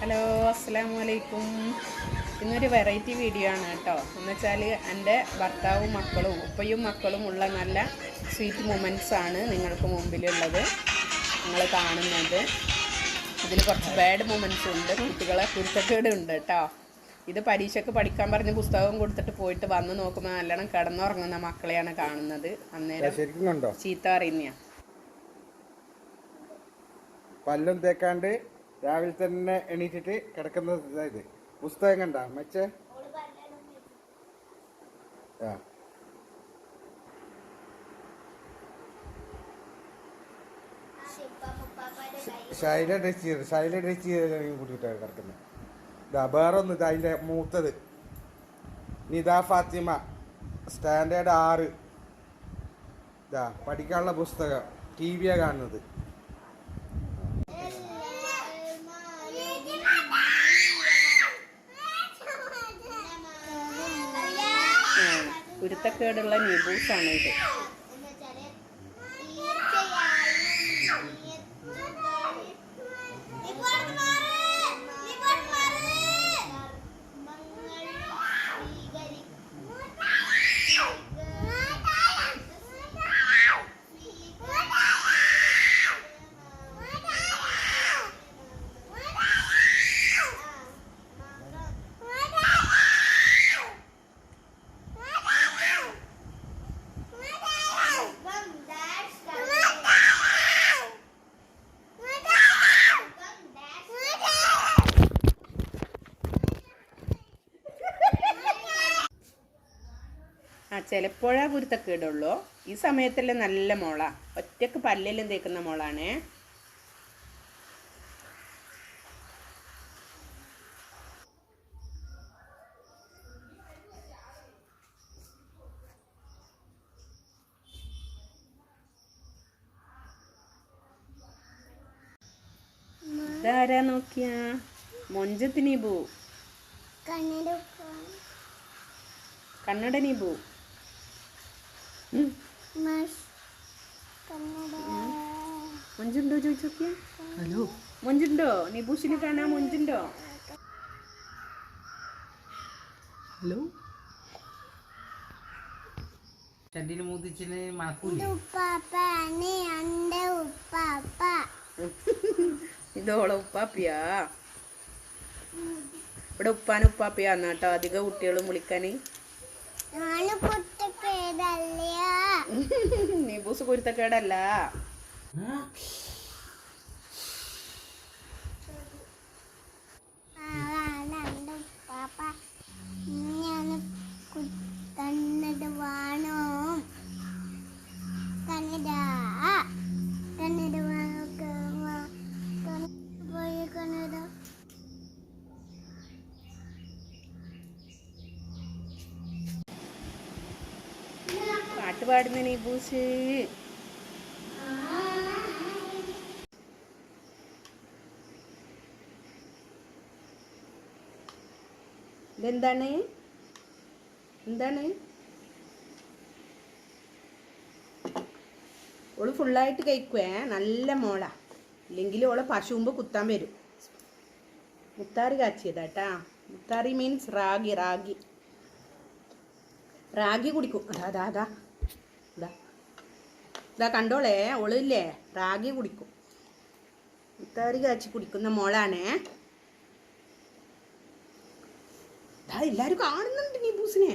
Hello അസ്സാം വലൈക്കും ഇന്നൊരു വെറൈറ്റി വീഡിയോ ആണ് കേട്ടോ. എന്ന് വെച്ചാൽ എന്റെ ഭർത്താവും മക്കളും ഉപ്പയും മക്കളും ഉള്ള നല്ല സ്വീറ്റ് മൊമെന്റ്സ് ആണ് നിങ്ങൾക്ക് മുമ്പിലുള്ളത്. നിങ്ങൾ കാണുന്നത്. ഇതിൽ കുറച്ച് ബാഡ് മൊമെന്റ്സ് ഉണ്ട്. കുട്ടികളെ കുരുത്തക്കേട് ഉണ്ട് കേട്ടോ. ഇത് പരീക്ഷയ്ക്ക് പഠിക്കാൻ പറഞ്ഞ് പുസ്തകം കൊടുത്തിട്ട് പോയിട്ട് വന്ന് നോക്കുമ്പോൾ നല്ലോണം കിടന്നുറങ്ങുന്ന മക്കളെയാണ് കാണുന്നത്. അന്നേരം ചീത്ത അറിയുന്ന പല്ലും തേക്കാണ്ട് രാവിലെ തന്നെ എണീറ്റിട്ട് കിടക്കുന്നത് ഇതായത് പുസ്തകം കണ്ട? മച്ചേ? ആ. ശൈല ഡ്രസ് ചെയ്ത് ശൈല ഡ്രസ് ചെയ്ത് കൂട്ടിയിട്ടാണ് കിടക്കുന്നത് ഇതാ വേറൊന്ന് ഇതാ അതിന്റെ മൂത്തത്. നിദാ ഫാത്തിമ സ്റ്റാൻഡേർഡ് ആറ്. ഇതാ പഠിക്കാനുള്ള പുസ്തകം ടി വിയാണ് കാണുന്നത്. കുരുത്തക്കേടുള്ള നിബൂസാണ് ഇത്. ചിലപ്പോഴാ കുരുത്തക്കേടുള്ളൂ ഈ സമയത്തല്ലേ നല്ല മോളാ. ഒറ്റയ്ക്ക് പല്ലെല്ലാം തേക്കുന്ന മോളാണ്. ഇതാരാ നോക്കിയ? മൊഞ്ചത്ത് പൂ കണ്ണട നീ. മൊഞ്ചുണ്ടോ ചോദിച്ചോക്കിയാ? ഹലോ. മൊഞ്ചുണ്ടോ നിബൂഷിനെ കാണാൻ മൊഞ്ചുണ്ടോ ഹലോ. ചണ്ടിന് മൂത്തിച്ചിന് മണക്കൂല? ഇതോളെ ഉപ്പാപ്പിയാ. ഇവിടെ ഉപ്പാൻ ഉപ്പാപ്പിയാന്നാട്ടോ അധികം കുട്ടികളും വിളിക്കാന്. നിബൂസ് കുരുത്തക്കേടല്ല കണ്ണട വാണോ കണ്ണട കണ്ണട വാണോ പോയി കണ്ണട പാട്ട് പാടുന്ന നിബൂസ് ഇതെന്താണ്? എന്താണ്? ഓൾ ഫുള്ളായിട്ട് കഴിക്കുവേ. നല്ല മോളാ. ഇല്ലെങ്കിൽ ഓളെ പശുമ്പ് കുത്താൻ വരും. മുത്താറി കാച്ചിയതാട്ടാ മുത്താറി മീൻസ് റാഗി റാഗി. റാഗി കുടിക്കും. അതാ അതാ അതാ. ഇതാ കണ്ടോളേ ഓളില്ലേ? റാഗി കുടിക്കും. ഇത്താരി കാച്ചി കുടിക്കുന്ന മോളാണേ. ഇതാ എല്ലാരും കാണുന്നുണ്ട് നീബൂസിനെ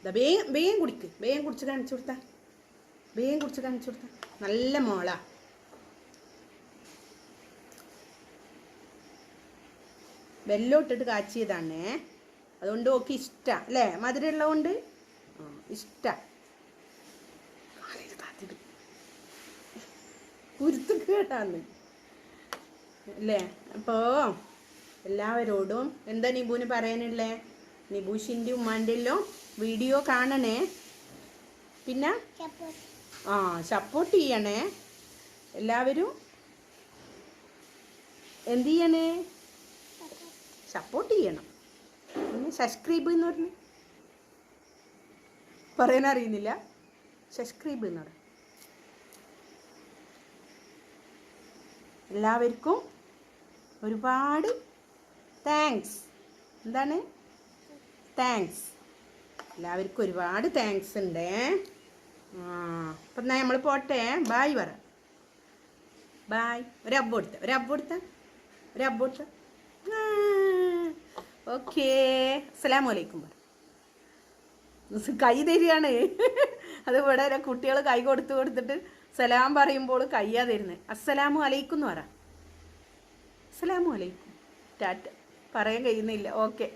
ഇതാ വേഗം വേഗം കുടിക്ക്. വേഗം കുടിച്ച് കാണിച്ചു കൊടുത്ത. വേഗം കുടിച്ച് കാണിച്ചു കൊടുത്ത. നല്ല മോളാ. വെല്ലം ഇട്ടിട്ട് കാച്ചിയതാണേ. അതുകൊണ്ട് ഓക്കെ ഇഷ്ട. അല്ലേ? മധുരം ഉള്ളതുകൊണ്ട്? ഇഷ്ട കുരുത്ത് കേട്ടാന്ന് അല്ലേ? അപ്പോൾ എല്ലാവരോടും എന്താ നിബുവിന് പറയാനുള്ളേ? നിബുഷിന്റെ ഉമ്മാന്റെല്ലോ വീഡിയോ കാണണേ. പിന്നെ? ആ സപ്പോർട്ട് ചെയ്യണേ. എല്ലാവരും എന്ത് ചെയ്യണേ? സപ്പോർട്ട് ചെയ്യണം. പിന്നെ സബ്സ്ക്രൈബ് എന്ന് പറഞ്ഞു. പറയാൻ അറിയുന്നില്ല സബ്സ്ക്രൈബ് എന്ന് എല്ലാവർക്കും ഒരുപാട് താങ്ക്സ് എന്താണ്? താങ്ക്സ് എല്ലാവർക്കും ഒരുപാട് താങ്ക്സ് ഉണ്ട്. അപ്പം നമ്മൾ പോട്ടെ. ബായ് പറ. ബായ് ഒരു അബ്ബ് കൊടുത്ത. ഒരു അബ്ബ് കൊടുത്ത. ഒരു അബ്ബ് കൊടുത്ത. ഓക്കേ അസ്സലാമു അലൈക്കും പറ. കൈ തരികയാണ്. അത് ഇവിടെ കുട്ടികൾ കൈ കൊടുത്തു കൊടുത്തിട്ട് സലാം പറയുമ്പോൾ കയ്യാ തരുന്നത് അസ്സലാമു അലൈക്കും എന്ന് പറ. അസ്സലാമു അലൈക്കും. ടാറ്റ പറയാൻ കഴിയുന്നില്ല. ഓക്കെ.